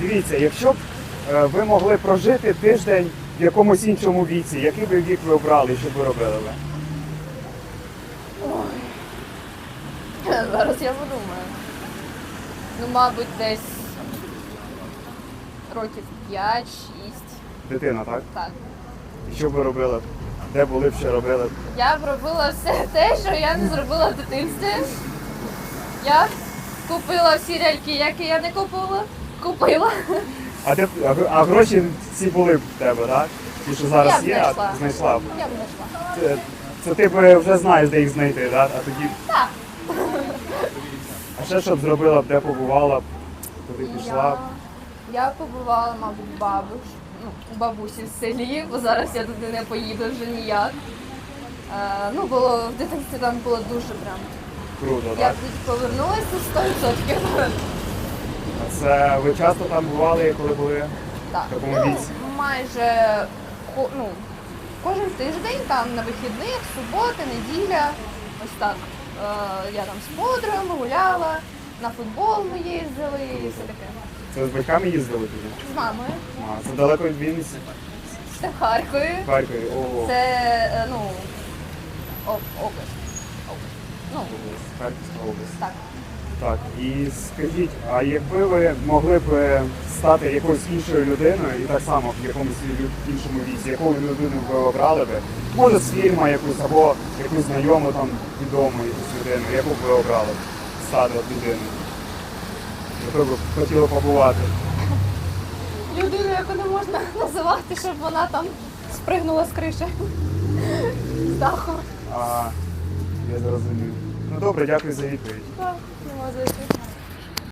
Дивіться, якщо б е, ви могли прожити тиждень в якомусь іншому віці, який би вік ви обрали, що б ви робили? ви? Зараз я подумаю. Ну, мабуть, десь років 5-6. Дитина, так? Так. І що б ви робили? Де були б, що робили? б? Я б робила все те, що я не зробила в дитинстві. Я б купила всі ляльки, які я не купила. Купила. А, б- а, гр- а гроші ці були б в тебе, так? Ті, що Я зараз б є, знайшла. а знайшла б. Я б знайшла. Це, це ти б вже знаєш, де їх знайти, так? А тоді. Так. А ще що б зробила б, де побувала б, куди пішла б. Я, я побувала, мабуть, в бабуш, ну, у бабусі в селі, бо зараз я туди не поїду вже ніяк. Е, ну, було в дитинстві там було дуже прям. Круто, Я так? б тоді повернулася 100%. Це ви часто там бували, коли були? Так. В такому Ну, віці? майже ко- ну, кожен тиждень там на вихідних, субота, неділя. Ось так. Е, я там з подругами гуляла, на футбол ми їздили і все таке. Це з батьками їздили тоді? З мамою. А, це далеко від Вінниці? Це в Харкові. В Харкові. Ого. Це е, ну об- область. Область. Ну, Харківська область. так. Так, і скажіть, а якби ви могли б е, стати якоюсь іншою людиною і так само в якомусь іншому віці, яку людину ви обрали би? Може з фільму якусь або якусь знайому там відому якусь людину, яку б ви обрали б стати от людиною? Яку б хотіли побувати? Людину, яку не можна називати, щоб вона там спригнула з криші. З даху. А, я зрозумів. Ну добре, дякую за відповідь. Так, нема за що.